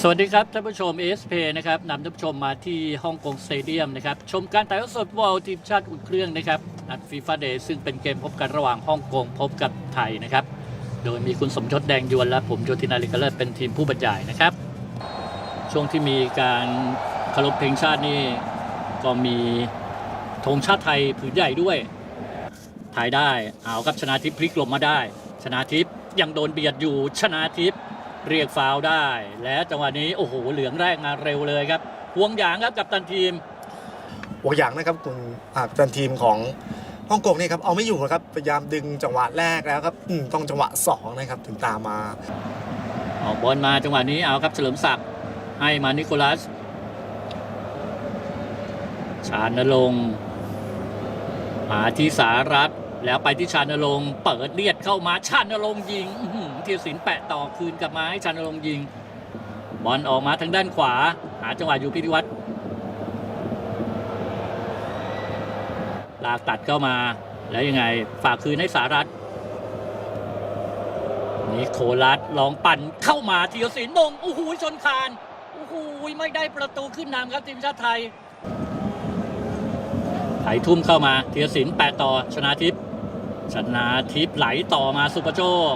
สวัสดีครับท่านผู้ชม ASP นะครับนำท่านผู้ชมมาที่ฮ่องกงสเตเดียมนะครับชมการถ่ายทอดสดฟุตบอลทีมชาติอุ่นเครื่องนะครับนัดฟีฟ่าเดย์ซึ่งเป็นเกมพบกันระหว่างฮ่องกงพบกับไทยนะครับ โดยมีคุณสมยศแดงยวนและผมโยธินาลิกเลิศเป็นทีมผู้บรรยายนะครับ ช่วงที่มีการคารพเพลงชาตินี่ก็มีธงชาติไทยผืนใหญ่ด้วยถ่ายได้เอาครับชนะทิพย์พลิกลบมาได้ ชนะทิพย์ยังโดนเบียดอยู่ชนะทิพย์ เรียกฟาวล์ได้ และจังหวะนี้โอ้โหเหลืองแรกมาเร็วเลยครับห่วงหยางครับกับตันทีมหัวอย่างนะครับคุณอ่าเป็นทีมของฮ่องกงนี่ครับเอาไม่อยู่นะครับพยายามดึงจังหวะแรกแล้วครับอืมต้องจังหวะสองนะครับถึงตามมาออกบอลมาจังหวะนี้เอาครับเฉลิมศักดิ์ให้มานิโคลัส ชาญนรงค์มาที่สารัต แล้วไปที่ชาญนรงค์เปิดเลียดเข้ามาชาญนรงค์ยิงเทียสินแปะต่อคืนกลับมาให้ชาญนรงค์ยิง บอลออกมาทางด้านขวา หาจังหวะอยู่พิธิวัตรลากตัดเข้ามาแล้วยังไงฝากคืนให้สารัตนิโคลัสลองปั่นเข้ามาธีรศิลป์มงโอ้โหชนคานโอ้โหไม่ได้ประตูขึ้นนำครับทีมชาติไทยไถทุ่มเข้ามาธีรศิลป์แปะต่อชนะทิพย์ ชนะทิพย์ไหลต่อมาสุประโชค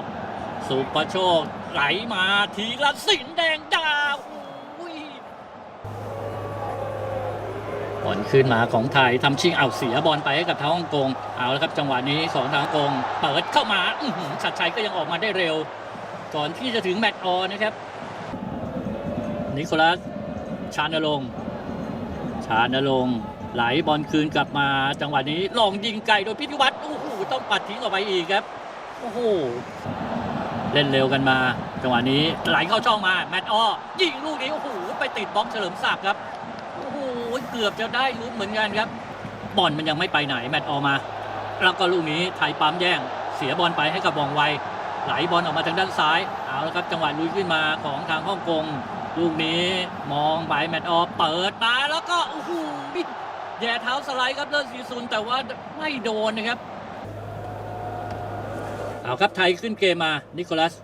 สุประโชคไหลมาธีรศิลป์แดงดาวโอ้ยบอลขึ้นมาของไทยทำชิงเอาเสียบอลไปให้กับทางฮ่องกง เอาแล้วครับจังหวะนี้ของทางฮ่องกงเปิดเข้ามาชัดชัยก็ยังออกมาได้เร็ว ก่อนที่จะถึงแมตช์ออนนะครับ นิโคลัสชานรงชานรง ไหลบอลคืนกลับมาจังหวะนี้ลองยิงไกลโดยพิธิวัตรโอ้โหต้องปัดทิ้งออกไปอีกครับโอ้โหเล่นเร็วกันมา จังหวะนี้ไหลเข้าช่องมาแมตช์ออยิงลูกนี้โอ้โหไปติดบล็อกเฉลิมศักดิ์ครับโอ้โหเกือบจะได้ลุ้นเหมือนกันครับบอลมันยังไม่ไปไหนแมตช์ออกมา แล้วก็ลูกนี้ไทยปั๊มแย่ง เสียบอลไปให้กับวองไวไหลบอลออกมาทางด้านซ้ายเอาและครับจังหวะลุยขึ้นมาของทางฮ่องกงลูกนี้มองไปแมตช์ออเปิดมาแล้วก็โอ้โห แย่เท้าสไลด์ครับเลิศซีซุนแต่ว่าไม่โดนนะครับ เอาครับไทยขึ้นเกมมา นิโคลัส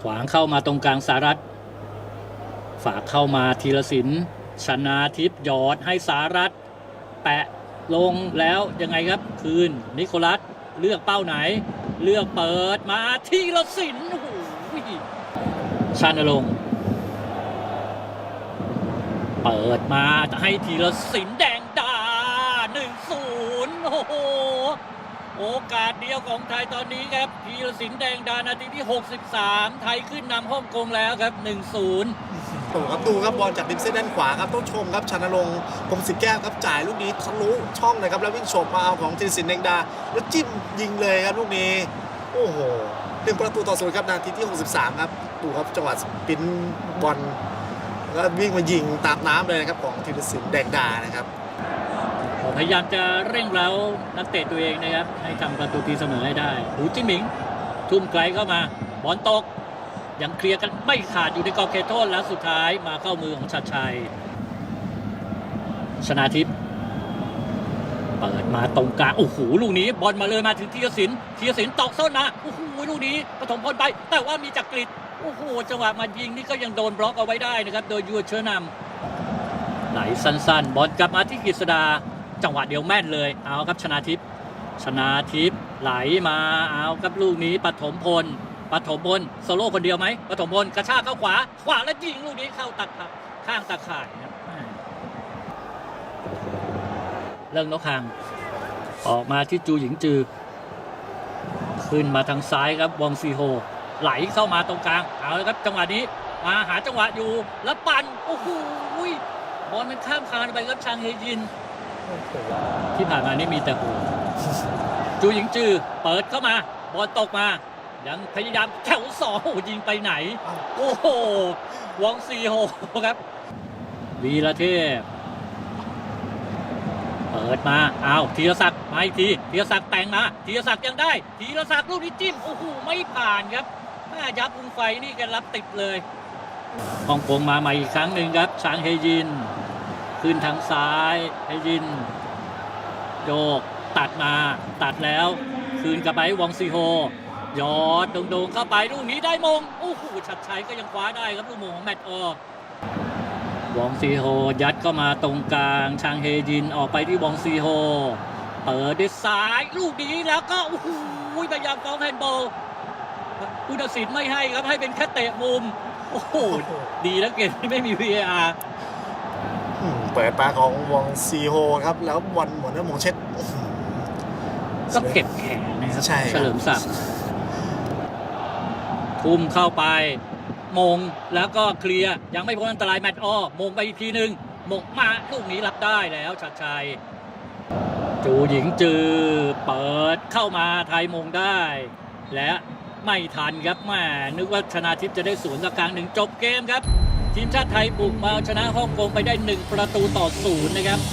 ขวางเข้ามาตรงกลางสารัตฝากเข้ามาทีละสินชนาทิพย์หยอดให้สารัตแปะลงแล้วยังไงครับ คืน นิโคลัสเลือกเป้าไหน เลือกเปิดมาทีละสินโอ้โหชานลง เปิดมาจะให้ทีละสินแดงดาหนึ่งศูนย์โอ้โหโอกาสเดียวของไทยตอนนี้ครับทีละสินแดงดานาทีที่ 63 ไทยขึ้นนำฮ่องกงแล้วครับ 1-0โอ้ครับดูครับบอลจากริมเส้นด้านขวาครับต้องชมครับชานรงพรหมสิแก้วครับจ่ายลูกนี้ทะลุช่องเลยครับแล้ววิ่งโฉบมาเอาของธีรศิลป์แดงดา แล้วจิ้มยิงเลยครับลูกนี้ โอ้โหหนึ่งประตูต่อศูนย์ครับนาทีที่ 63 ครับดูครับจังหวะสปินบอล แล้ววิ่งมายิงตามน้ำเลยนะครับของธีรศิลป์แดงดานะครับพยายามจะเร่งเร้านักเตะตัวเองนะครับให้ทำประตูตีเสมอให้ได้หูจิ้นหมิง ทุ่มไกลเข้ามาบอลตก ยังเคลียร์กันไม่ขาดอยู่ในกรอบเขตโทษแล้วสุดท้ายมาเข้ามือของชัดชัย ชนาทิพย์เปิดมาตรงกลางโอ้โหลูกนี้บอลมาเลยมาถึงธีรศิลป์ธีรศิลป์ตอกส้นนะโอ้โหลูกนี้ปฐมพลไป แต่ว่ามีจักริด อ้โห จังหวะมายิงนี่ก็ยังโดนบล็อกเอาไว้ได้นะครับ โดยยูเชอร์นำไหลสั้นๆ บอลกลับมาที่กฤษดา จังหวะเดียวแม่นเลย เอาครับชนาทิพย์ชนาทิพย์ไหลมาเอาครับลูกนี้ปฐมพลปฐมพลโซโล่คนเดียวไหมปฐมพลกระชากเข้าขวา ขวาแล้วยิงลูกนี้เข้าตัดข,ข้างตาข่ายนะเรื่องนกหาง ออกมาที่จูหญิงจือ ขึ้นมาทางซ้ายครับวองซีโฮ ไหลเข้ามาตรงกลางเอาละครับจังหวะนี้มาหาจังหวะอยู่แล้วปั่นโอ้โหบอลมันข้ามคานไปครับชางเฮยิน ที่ผ่านมานี่มีแต่หัวจูหญิงจือเปิดเข้ามา บอลตกมายังพยายามแถวสองโอ้ยิงไปไหน โอ้โหวองซีโฮครับวีระเทพเปิดมาอ้าวธีรศักดิ์มาอีกทีธีรศักดิ์แต่งมาธีรศักดิ์ยังได้ธีรศักดิ์ลูกนี้จิ้มโอ้โหไม่ผ่านครับ หน้ายับวงไฟนี่แกันรับติดเลยฮ่องกงมาใหม่อีกครั้งหนึ่งครับชางเฮยิน ขึ้นทางซ้ายเฮยิน โยกตัดมาตัดแล้ว คืนกลับไปวองซีโฮยอดโด่งๆเข้าไปลูกนี้ได้มงโอ้โหชัดชัยก็ยังคว้าได้ครับลูกมงของแมตต์ออวองซีโฮยัดเข้ามาตรงกลางชางเฮยินออกไปที่วองซีโฮเปิดด้วยซ้ายลูกนี้แล้วก็โอ้โหพยายามฟ้องแฮนด์บอล ผู้ตัดสินไม่ให้ครับให้เป็นแค่เตะมุม โอ้โห ดีแล้วเกมที่ไม่มี VAR อืมเปิดปาของวองซีโฮครับ แล้วบอลเหมือนว่ามงเช็ดอื้อหือก็เก็บแขนนะครับใช่ครับเฉลิมศักดิ์ทุ่มเข้าไป มงแล้วก็เคลียร์ ยังไม่พ้นอันตรายแมตต์ออมงไปอีกทีหนึ่งมงมาลูกนี้รับได้แล้วชัดชัยจูหญิงจือเปิดเข้ามาไทยมงได้ และ ไม่ทันครับแม่นึกว่าชนะทิพย์จะได้ศูนสักครั้งหนึ่งจบเกมครับ ทีมชาติไทยบุกมาเอาชนะฮ่องกงไปได้หนึ่งประตูต่อศูนย์นะครับ